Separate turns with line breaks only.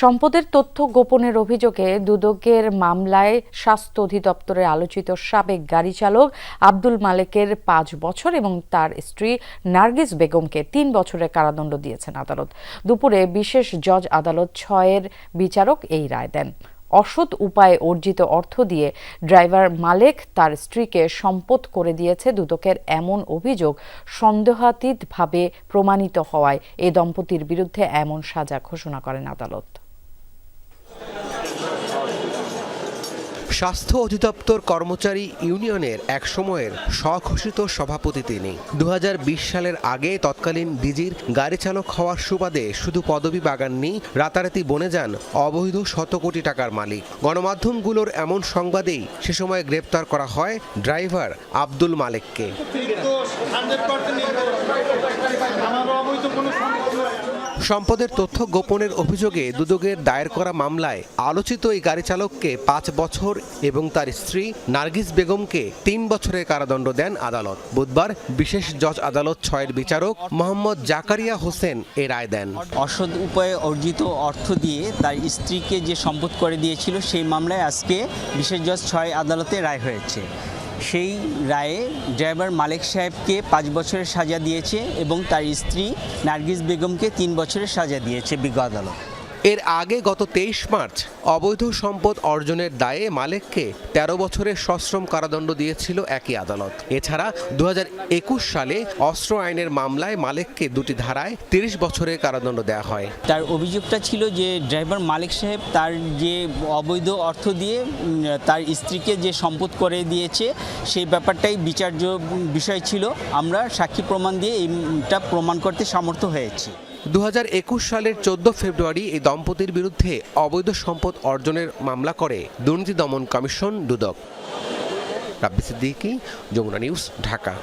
সম্পদের তথ্য গোপনের অভিযোগে দুদকের মামলায় স্বাস্থ্য অধিদপ্তরে আলোচিত সাবেক গাড়ি চালক আব্দুল মালেকের পাঁচ বছর এবং তার স্ত্রী নার্গিস বেগমকে তিন বছরের কারাদণ্ড দিয়েছেন আদালত। দুপুরে বিশেষ জজ আদালত ছয়ের বিচারক এই রায় দেন। অসৎ উপায়ে অর্জিত অর্থ দিয়ে ড্রাইভার মালেক তার স্ত্রীকে সম্পদ করে দিয়েছে দুদকের এমন অভিযোগ সন্দেহাতীতভাবে প্রমাণিত হওয়ায় এ দম্পতির বিরুদ্ধে এমন সাজা ঘোষণা করেন আদালত।
স্বাস্থ্য অধিদপ্তর কর্মচারী ইউনিয়নের এক সময়ের স্বঘোষিত সভাপতি তিনি। দু হাজার বিশ সালের আগে তৎকালীন ডিজির গাড়ি চালক হওয়ার সুবাদে শুধু পদবি বাগাননি রাতারাতি বনে যান অবৈধ শত কোটি টাকার মালিক। গণমাধ্যমগুলোর এমন সংবাদেই সে সময় গ্রেপ্তার করা হয় ড্রাইভার আব্দুল মালেককে। সম্পদের তথ্য গোপনের অভিযোগে দুদকের দায়ের করা মামলায় আলোচিত এই গাড়ি চালককে পাঁচ বছর এবং তার স্ত্রী নার্গিস বেগমকে তিন বছরের কারাদণ্ড দেন আদালত। বুধবার বিশেষ জজ আদালত ছয়ের বিচারক মোহাম্মদ জাকারিয়া হোসেন এ রায় দেন।
অসৎ উপায়ে অর্জিত অর্থ দিয়ে তার স্ত্রীকে যে সম্পদ করে দিয়েছিল সেই মামলায় আজকে বিশেষ জজ ছয় আদালতে রায় হয়েছে। সেই রায়ে ড্রাইভার মালিক সাহেবকে পাঁচ বছরের সাজা দিয়েছে এবং তার স্ত্রী নার্গিস বেগমকে তিন বছরের সাজা দিয়েছে বিজ্ঞ আদালত।
এর আগে গত তেইশ মার্চ অবৈধ সম্পদ অর্জনের দায়ে মালেককে ১৩ বছরের সশ্রম কারাদণ্ড দিয়েছিল একই আদালত। এছাড়া দু হাজার একুশ সালে অস্ত্র আইনের মামলায় মালেককে দুটি ধারায় ৩০ বছরের কারাদণ্ড দেওয়া হয়।
তার অভিযোগটা ছিল যে ড্রাইভার মালিক সাহেব তার যে অবৈধ অর্থ দিয়ে তার স্ত্রীকে যে সম্পদ করে দিয়েছে, সেই ব্যাপারটাই বিচার্য বিষয় ছিল। আমরা সাক্ষী প্রমাণ দিয়ে এইটা প্রমাণ করতে সমর্থ হয়েছি।
দু হাজার একুশ সালের চোদ্দ ফেব্রুয়ারি এই দম্পতির বিরুদ্ধে অবৈধ সম্পদ অর্জনের মামলা করে দুর্নীতি দমন কমিশন দুদক। রাব্বি সিদ্দিকি, যমুনা নিউজ, ঢাকা।